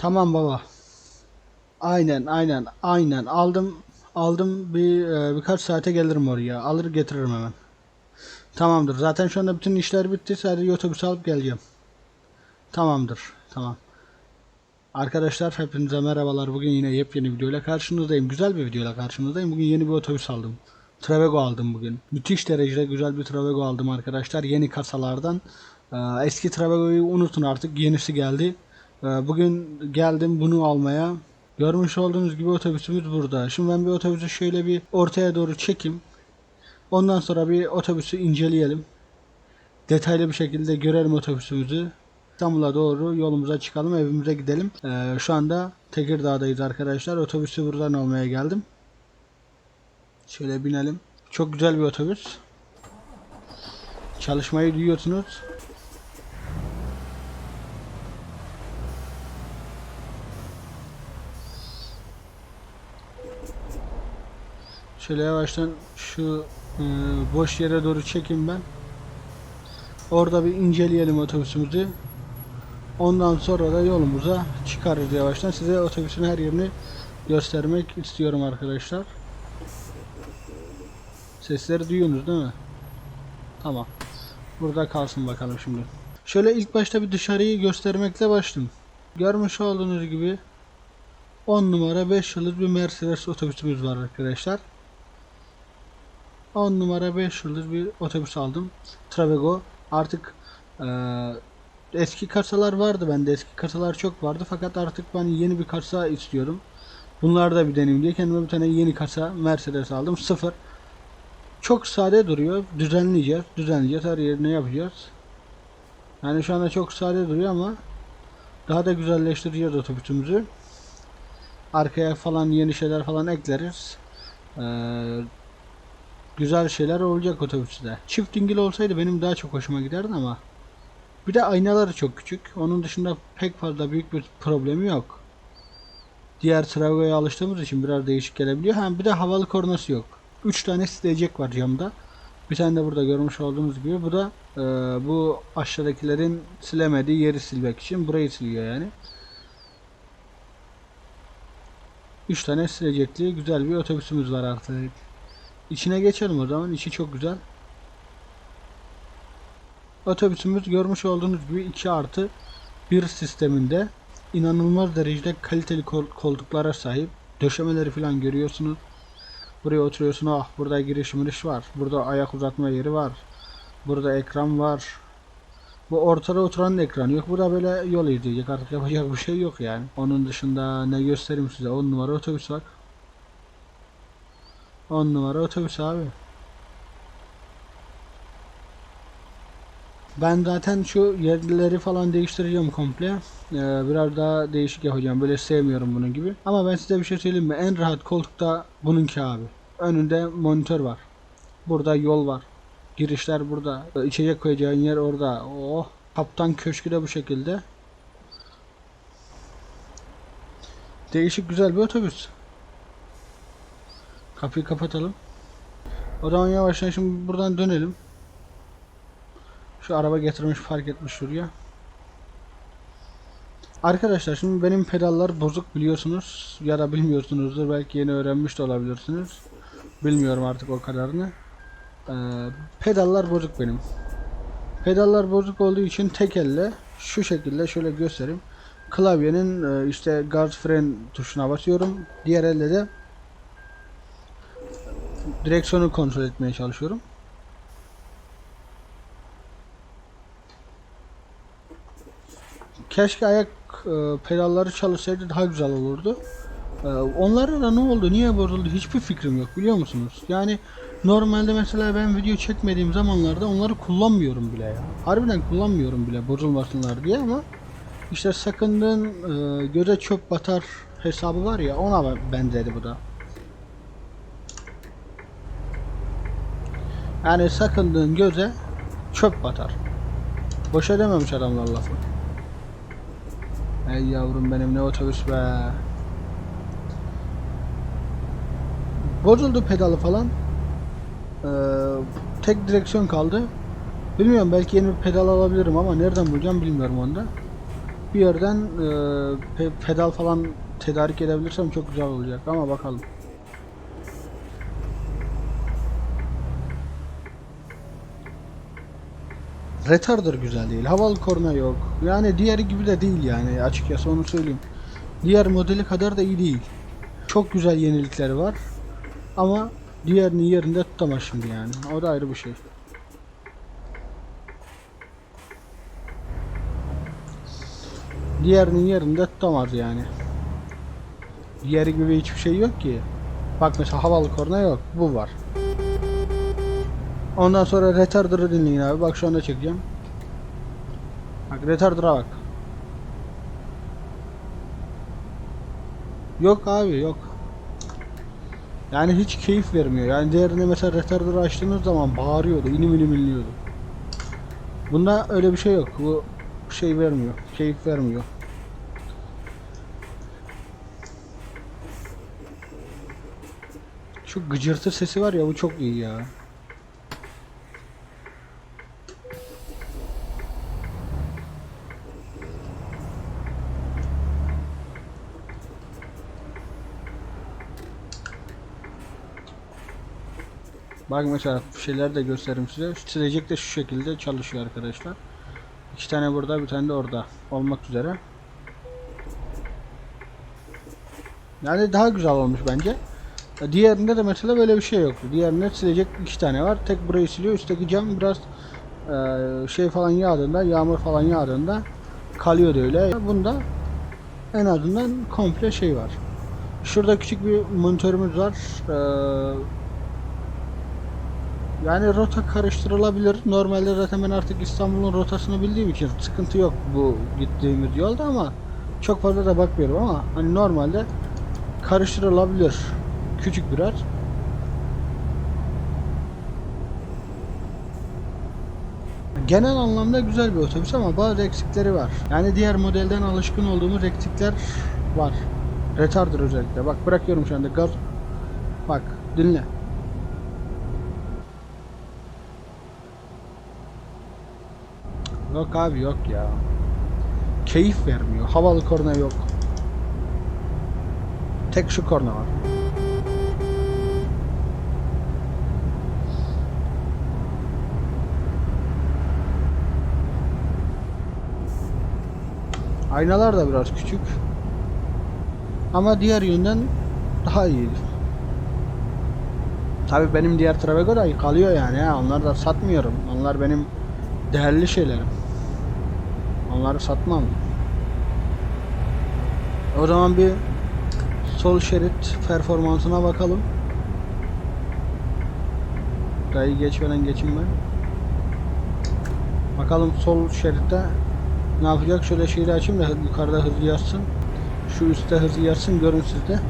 Tamam baba. Aynen aynen aynen aldım aldım bir e, birkaç saate gelirim oraya alır getiririm hemen. Tamamdır zaten şu anda bütün işler bitti sadece otobüs alıp geleceğim. Tamamdır tamam. Arkadaşlar hepinize merhabalar bugün yine yepyeni videoyla karşınızdayım. Güzel bir videoyla karşınızdayım. Bugün yeni bir otobüs aldım. Travego aldım bugün. Müthiş derecede güzel bir Travego aldım arkadaşlar. Yeni kasalardan. Ee, eski Travego'yu unutun artık yenisi geldi. Ee, Bugün geldim bunu almaya. Görmüş olduğunuz gibi otobüsümüz burada. Şimdi ben bir otobüsü şöyle bir ortaya doğru çekeyim. Ondan sonra bir otobüsü inceleyelim. Detaylı bir şekilde görelim otobüsümüzü. İstanbul'a doğru yolumuza çıkalım, evimize gidelim. Ee, şu anda Tekirdağ'dayız arkadaşlar. Otobüsü buradan almaya geldim. Şöyle binelim. Çok güzel bir otobüs. Çalışmayı duyuyorsunuz. Şöyle yavaştan şu e, boş yere doğru çekeyim ben. Orada bir inceleyelim otobüsümüzü. Ondan sonra da yolumuza çıkarız yavaştan. Size otobüsün her yerini göstermek istiyorum arkadaşlar. Sesleri duyuyorsunuz değil mi? Tamam. Burada kalsın bakalım şimdi. Şöyle ilk başta bir dışarıyı göstermekle başladım. Görmüş olduğunuz gibi 10 numara 5 yıldız bir Mercedes otobüsümüz var arkadaşlar. 10 numara 5 yıldız bir otobüs aldım. Travego. Artık eee, eski kasalar vardı bende. Eski kasalar çok vardı fakat artık ben yeni bir kasa istiyorum. Bunlar da bir deneyim diye kendime bir tane yeni kasa Mercedes aldım. Sıfır. Çok sade duruyor. Düzenleyeceğiz. Düzenleyeceğiz. Her yerine yapacağız. Yani şu anda çok sade duruyor ama daha da güzelleştireceğiz otobüsümüzü. Arkaya falan yeni şeyler falan ekleriz. Ee, güzel şeyler olacak otobüste. Çift dingil olsaydı benim daha çok hoşuma giderdi ama bir de aynaları çok küçük. Onun dışında pek fazla büyük bir problemi yok. Diğer Travego'ya alıştığımız için biraz değişik gelebiliyor. Ha bir de havalı kornası yok. 3 tane silecek var camda. Bir tane de burada görmüş olduğunuz gibi. Bu da e, bu aşağıdakilerin silemediği yeri silmek için. Burayı siliyor yani. 3 tane silecekli güzel bir otobüsümüz var artık. İçine geçelim o zaman. İçi çok güzel. Otobüsümüz görmüş olduğunuz gibi 2 artı 1 sisteminde inanılmaz derecede kaliteli kol- koltuklara sahip. Döşemeleri falan görüyorsunuz. Buraya oturuyorsun ah burada giriş miriş var. Burada ayak uzatma yeri var. Burada ekran var. Bu ortada oturan ekran yok. Burada böyle yol izleyecek artık yapacak bir şey yok yani. Onun dışında ne göstereyim size 10 numara otobüs var. 10 numara otobüs abi. Ben zaten şu yerleri falan değiştireceğim komple. Ee, biraz daha değişik yapacağım. Böyle sevmiyorum bunun gibi. Ama ben size bir şey söyleyeyim mi? En rahat koltukta bununki abi. Önünde monitör var. Burada yol var. Girişler burada. Ee, İçecek koyacağın yer orada. Oh. Kaptan köşkü de bu şekilde. Değişik güzel bir otobüs. Kapıyı kapatalım. O zaman yavaştan şimdi buradan dönelim. Şu araba getirmiş fark etmiş şuraya. Arkadaşlar şimdi benim pedallar bozuk biliyorsunuz ya da bilmiyorsunuzdur belki yeni öğrenmiş de olabilirsiniz. Bilmiyorum artık o kadarını. Ee, pedallar bozuk benim. Pedallar bozuk olduğu için tek elle şu şekilde şöyle göstereyim. Klavyenin e, işte gaz fren tuşuna basıyorum. Diğer elle de direksiyonu kontrol etmeye çalışıyorum. Keşke ayak e, pedalları çalışsaydı daha güzel olurdu. E, onlara da ne oldu, niye bozuldu hiçbir fikrim yok biliyor musunuz? Yani normalde mesela ben video çekmediğim zamanlarda onları kullanmıyorum bile ya. Harbiden kullanmıyorum bile bozulmasınlar diye ama işte sakındığın e, göze çöp batar hesabı var ya ona benzedi bu da. Yani sakındığın göze çöp batar. Boşa dememiş adamlar lafı. Ey yavrum benim ne otobüs be. Bozuldu pedalı falan. Ee, tek direksiyon kaldı. Bilmiyorum belki yeni bir pedal alabilirim ama nereden bulacağım bilmiyorum onda. bir yerden e, pe- pedal falan tedarik edebilirsem çok güzel olacak ama bakalım. Retarder güzel değil. Havalı korna yok. Yani diğeri gibi de değil yani açıkçası onu söyleyeyim. Diğer modeli kadar da iyi değil. Çok güzel yenilikleri var. Ama diğerinin yerinde tutamaz şimdi yani. O da ayrı bir şey. Diğerinin yerinde tutamaz yani. Diğeri gibi hiçbir şey yok ki. Bak mesela havalı korna yok. Bu var. Ondan sonra retarder'ı dinleyin abi. Bak şu anda çekeceğim. Bak retarder'a bak. Yok abi yok. Yani hiç keyif vermiyor. Yani diğerinde mesela retarder'ı açtığınız zaman bağırıyordu. inim inim inliyordu. Bunda öyle bir şey yok. Bu şey vermiyor. Keyif vermiyor. Şu gıcırtı sesi var ya bu çok iyi ya. Bak mesela şeyler de göstereyim size. Silecek de şu şekilde çalışıyor arkadaşlar. İki tane burada bir tane de orada olmak üzere. Yani daha güzel olmuş bence. Diğerinde de mesela böyle bir şey yoktu. Diğerinde silecek iki tane var. Tek burayı siliyor. Üstteki cam biraz eee, şey falan yağdığında, yağmur falan yağdığında kalıyordu öyle. Bunda en azından komple şey var. Şurada küçük bir monitörümüz var. Eee, yani rota karıştırılabilir. Normalde zaten ben artık İstanbul'un rotasını bildiğim için sıkıntı yok bu gittiğimiz yolda ama çok fazla da bakmıyorum ama hani normalde karıştırılabilir. Küçük biraz. Genel anlamda güzel bir otobüs ama bazı eksikleri var. Yani diğer modelden alışkın olduğumuz eksikler var. Retarder özellikle. Bak bırakıyorum şu anda gaz. Bak dinle. Yok abi yok ya. Keyif vermiyor. Havalı korna yok. Tek şu korna var. Aynalar da biraz küçük. Ama diğer yönden daha iyi. Tabi benim diğer Travego da kalıyor yani ha. Onları da satmıyorum. Onlar benim değerli şeylerim. Onları satmam. O zaman bir sol şerit performansına bakalım. Dayı geçmeden geçeyim ben. Bakalım sol şeritte ne yapacak? Şöyle şeyi açayım da yukarıda hızlı yazsın. Şu üstte hızlı yazsın görün sizde.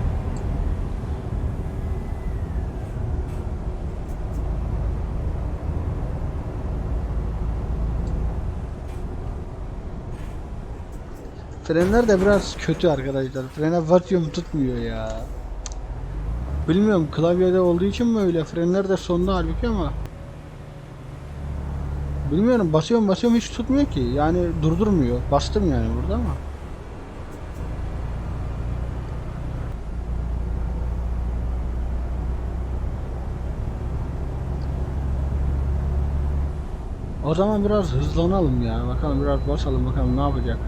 Frenler de biraz kötü arkadaşlar. Frene basıyorum tutmuyor ya. Bilmiyorum klavyede olduğu için mi öyle? Frenler de sonda halbuki ama. Bilmiyorum basıyorum basıyorum hiç tutmuyor ki. Yani durdurmuyor. Bastım yani burada ama. O zaman biraz hızlanalım ya. Bakalım biraz basalım bakalım ne yapacak.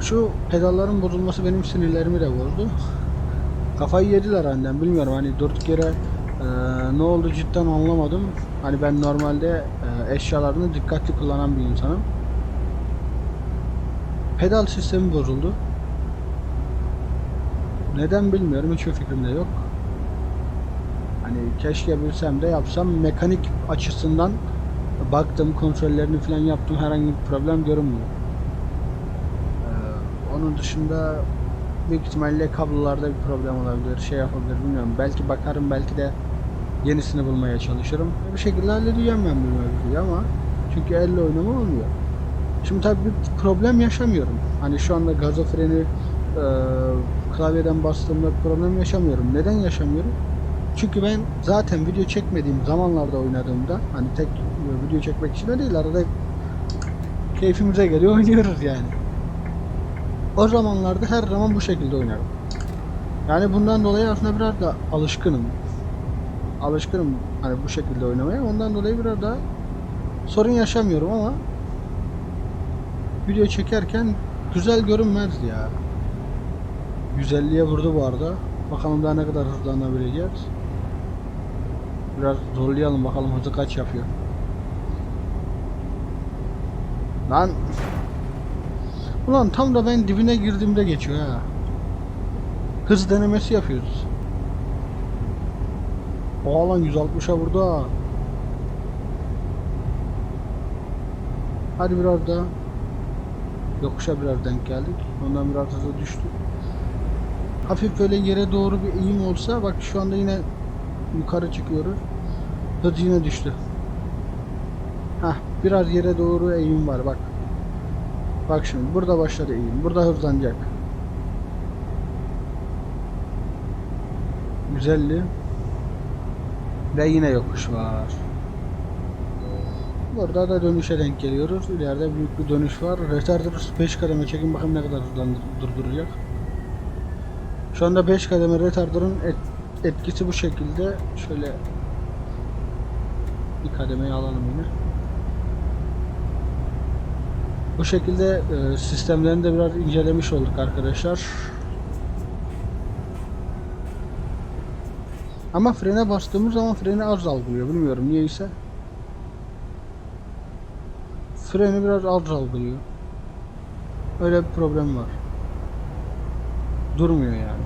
Şu pedalların bozulması benim sinirlerimi de bozdu. Kafayı yediler annem bilmiyorum hani durduk yere e, ne oldu cidden anlamadım. Hani ben normalde e, eşyalarını dikkatli kullanan bir insanım. Pedal sistemi bozuldu. Neden bilmiyorum hiçbir fikrim de yok. Hani keşke bilsem de yapsam mekanik açısından baktım kontrollerini falan yaptım herhangi bir problem görünmüyor. Onun dışında büyük ihtimalle kablolarda bir problem olabilir, şey yapabilir bilmiyorum. Belki bakarım belki de yenisini bulmaya çalışırım. Bir şekilde halledeceğim ben bu mevzuyu ama çünkü elle oynama olmuyor. Şimdi tabii bir problem yaşamıyorum. Hani şu anda gaza freni e, klavyeden bastığımda problem yaşamıyorum. Neden yaşamıyorum? Çünkü ben zaten video çekmediğim zamanlarda oynadığımda hani tek video çekmek için de değil arada Keyfimize geliyor oynuyoruz yani. O zamanlarda her zaman bu şekilde oynarım. Yani bundan dolayı aslında biraz da alışkınım. Alışkınım hani bu şekilde oynamaya. Ondan dolayı biraz da sorun yaşamıyorum ama video çekerken güzel görünmez ya. 150'ye vurdu bu arada. Bakalım daha ne kadar hızlanabileceğiz. Biraz zorlayalım bakalım hızı kaç yapıyor. Lan Ulan tam da ben dibine girdiğimde geçiyor ha. Hız denemesi yapıyoruz. Oha lan 160'a vurdu ha. Hadi biraz daha. Yokuşa biraz denk geldik. Ondan biraz hızlı düştük. Hafif böyle yere doğru bir eğim olsa bak şu anda yine yukarı çıkıyoruz. Hız yine düştü. Hah biraz yere doğru eğim var bak. Bak şimdi burada başladı eğim. Burada hızlanacak. 150 ve yine yokuş var. Burada da dönüşe denk geliyoruz. İleride büyük bir dönüş var. Retarder 5 kademe çekin bakalım ne kadar durduracak. Şu anda 5 kademe retarder'ın et, etkisi bu şekilde. Şöyle bir kademeyi alalım yine. Bu şekilde e, sistemlerini de biraz incelemiş olduk arkadaşlar. Ama frene bastığımız zaman freni az algılıyor. Bilmiyorum niyeyse. Freni biraz az algılıyor. Öyle bir problem var. Durmuyor yani.